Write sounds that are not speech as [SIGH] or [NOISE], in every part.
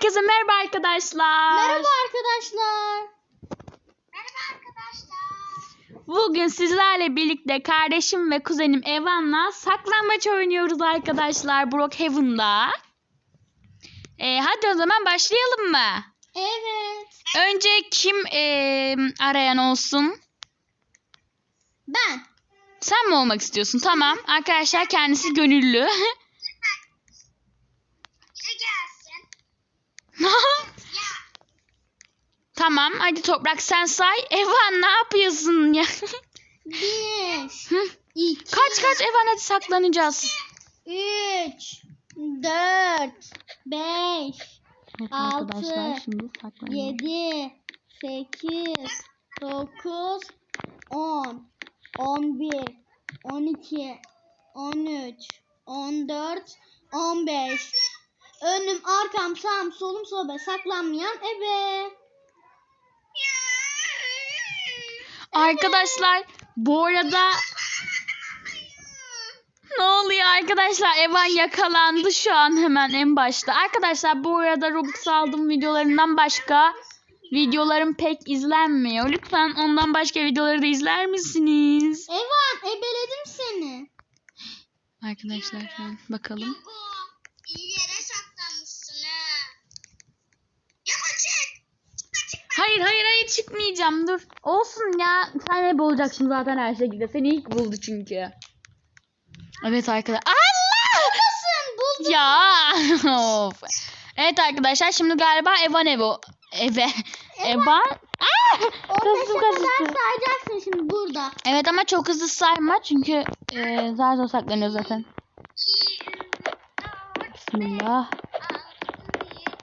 Herkese merhaba arkadaşlar. Merhaba arkadaşlar. Merhaba arkadaşlar. Bugün sizlerle birlikte kardeşim ve kuzenim Evan'la saklambaç oynuyoruz arkadaşlar Brookhaven'da. Ee, hadi o zaman başlayalım mı? Evet. Önce kim ee, arayan olsun? Ben. Sen mi olmak istiyorsun? Tamam. Arkadaşlar kendisi gönüllü. [LAUGHS] [LAUGHS] tamam. Hadi Toprak sen say. Evan ne yapıyorsun ya? Bir. Hı. iki. kaç kaç Evan hadi saklanacağız. Üç. Dört. Beş. Evet Altı, arkadaşlar şimdi saklanıyoruz. Yedi. Sekiz. Dokuz. On. On bir. On iki. On üç. On dört. On beş. Önüm, arkam, sağım, solum, sobe, saklanmayan ebe. Arkadaşlar bu arada ne oluyor arkadaşlar? Evan yakalandı şu an hemen en başta. Arkadaşlar bu arada Robux aldığım videolarından başka videolarım pek izlenmiyor. Lütfen ondan başka videoları da izler misiniz? Evan, ebeledim seni. Arkadaşlar bakalım. Hayır hayır hayır çıkmayacağım dur. Olsun ya sen hep olacaksın zaten her şekilde. Seni ilk buldu çünkü. Evet arkadaşlar. Allah! Buradasın, buldum. Ya of. Evet arkadaşlar şimdi galiba Evan Evo. Eve. Evan. Aa! 15'e Kasım kadar kasım. sayacaksın şimdi burada. Evet ama çok hızlı sayma çünkü e, zar zor saklanıyor zaten. 2, 3, 4, Bismillah. 6,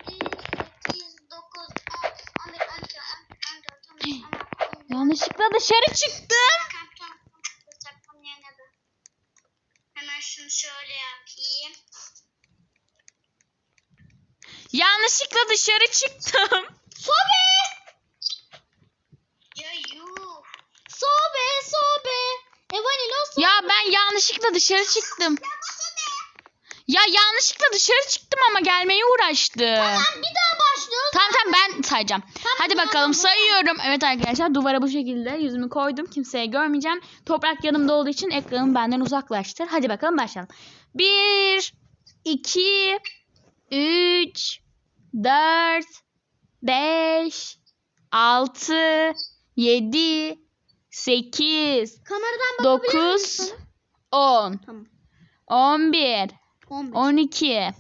7, 8, 9, 10, 11, 12, 13, 14, 15, 16, 17. Yanlışlıkla dışarı çıktım. Hemen şunu şöyle yapayım. Yanlışlıkla dışarı çıktım. Sobe! Ya yuh. Sobe, sobe. Evanilo sobe. Ya ben yanlışlıkla dışarı çıktım. Ya yanlışlıkla dışarı çıktım ama gelmeye uğraştım. Tamam, bir daha. Tamam tamam ben sayacağım. Hadi bakalım sayıyorum. Evet arkadaşlar duvara bu şekilde yüzümü koydum. Kimseye görmeyeceğim. Toprak yanımda olduğu için ekranım benden uzaklaştır. Hadi bakalım başlayalım. 1 2 3 4 5 6 7 8 Kameradan bakabilir 9 misin? 10 Tamam. 11 15. 12,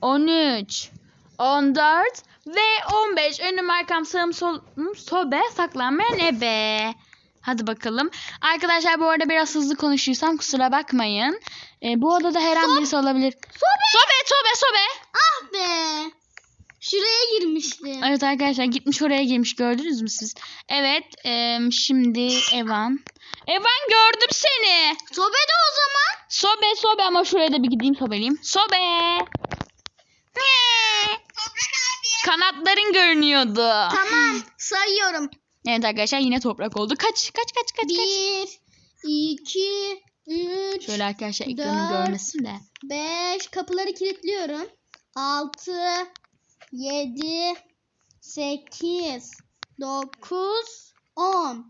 13, 14 ve 15. Önüm arkam sağım solum sobe saklanmayan ebe. Hadi bakalım. Arkadaşlar bu arada biraz hızlı konuşuyorsam kusura bakmayın. Ee, bu odada her an birisi olabilir. Sobe. Sobe sobe sobe. Ah be. Şuraya girmiştim. Evet arkadaşlar gitmiş oraya girmiş gördünüz mü siz? Evet em, şimdi Evan. Evan gördüm seni. Sobe de o zaman. Sobe sobe ama şuraya da bir gideyim sobeleyeyim. Sobe. Kanatların görünüyordu. Tamam. Sayıyorum. Evet arkadaşlar yine toprak oldu. Kaç kaç kaç kaç kaç. Bir, iki, üç, Şöyle arkadaşlar ekranı dört, görmesin de. beş. Kapıları kilitliyorum. Altı, yedi, sekiz, dokuz, on,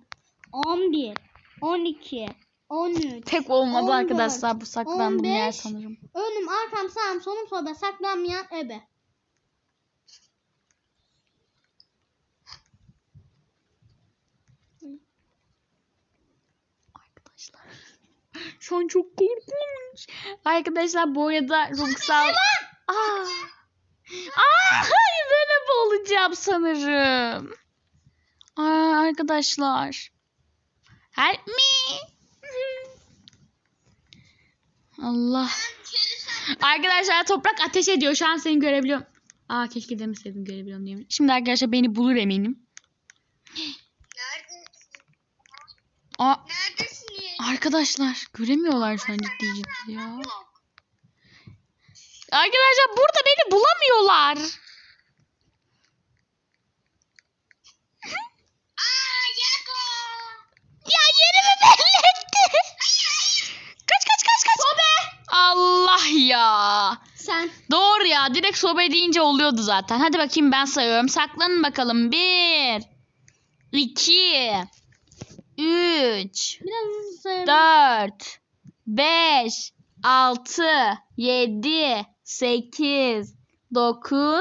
on bir, on iki, on üç. Pek olmadı 14, arkadaşlar bu saklandığım yer 15. sanırım. Önüm, arkam, sağım, solum, sobe, saklanmayan ebe. Şu an çok korkunç. Arkadaşlar bu arada Ruksal... Aa. Aa, ben hep olacağım sanırım. Aa, arkadaşlar. Help me. Allah. Arkadaşlar toprak ateş ediyor. Şu an seni görebiliyorum. Aa keşke demeseydim görebiliyorum diye. Şimdi arkadaşlar beni bulur eminim. Neredesin? Aa Neredesiniz? Arkadaşlar göremiyorlar şu an ciddi ciddi ya. Arkadaşlar burada beni bulamıyorlar. Aa. Ya yerimi belli etti. Kaç kaç kaç kaç. Sobe. Allah ya. Sen. Doğru ya. Direkt sobe deyince oluyordu zaten. Hadi bakayım ben sayıyorum. Saklanın bakalım. Bir. iki, Üç. Biraz hızlı sayalım. 4 5 6 7 8 9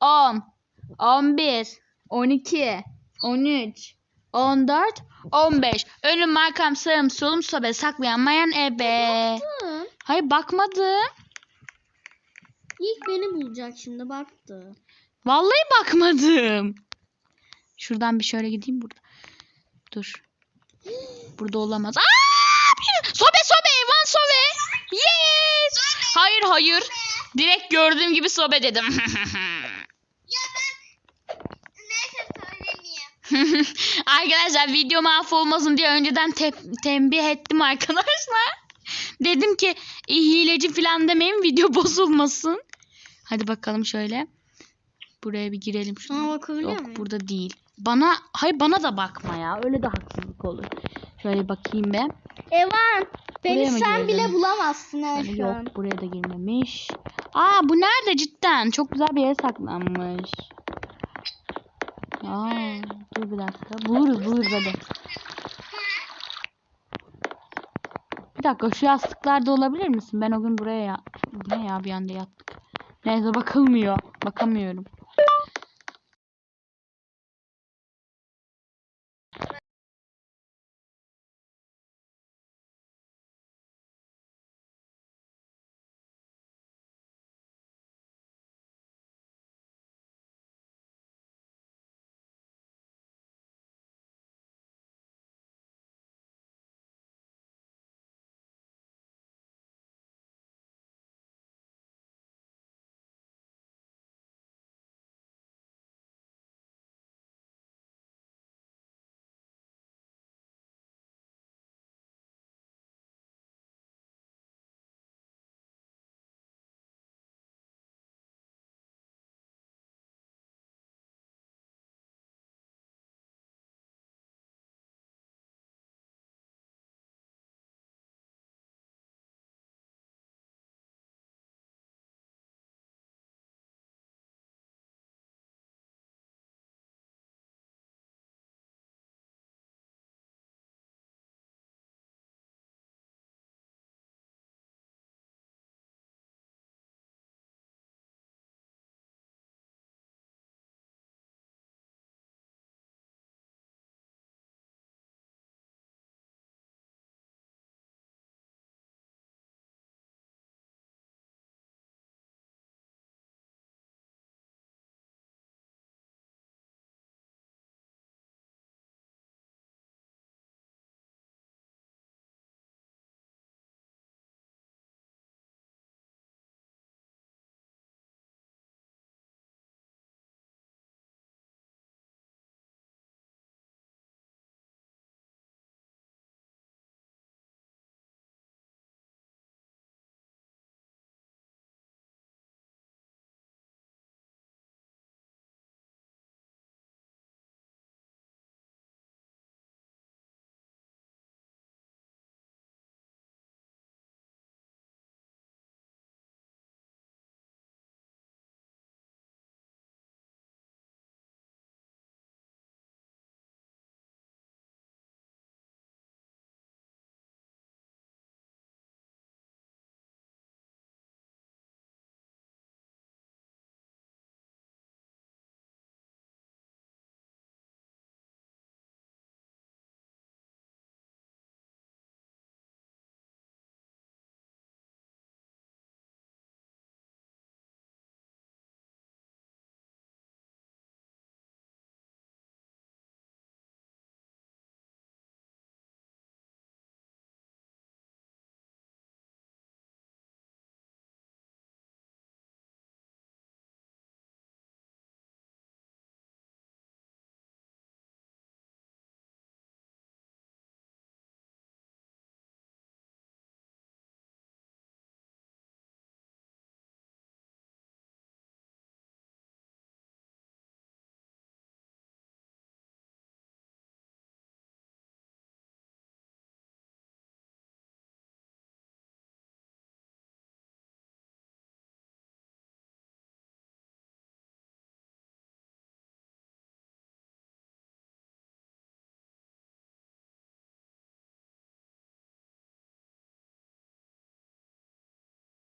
10 11 12 13 14 15 Önüm arkam sağım solum sobe saklayanmayan ebe. Baktım. Hayır bakmadım. İlk beni bulacak şimdi baktı. Vallahi bakmadım. Şuradan bir şöyle gideyim burada. Dur. Burada olamaz. Aa! Bir- Sobe sobe Evan sobe. Yes. Hayır hayır. Direkt gördüğüm gibi sobe dedim. [LAUGHS] Ya ben neyse söylemeyeyim. [LAUGHS] arkadaşlar video mahvolmasın diye önceden te- tembih ettim arkadaşlar. [LAUGHS] Dedim ki "E, hileci falan demeyin video bozulmasın. Hadi bakalım şöyle. Buraya bir girelim şuna. Bakabiliyor Yok muyum? burada değil. Bana hayır bana da bakma ya. Öyle de haksızlık olur. Şöyle bakayım be. Evan. Beni Buraya mı sen girdin? bile bulamazsın ha şu an. yok buraya da girmemiş. Aa bu nerede cidden? Çok güzel bir yere saklanmış. Aa, dur bir dakika. Buluruz buluruz hadi. Bir dakika şu yastıklarda olabilir misin? Ben o gün buraya ya... Bu ne ya bir anda yattık. Neyse bakılmıyor. Bakamıyorum.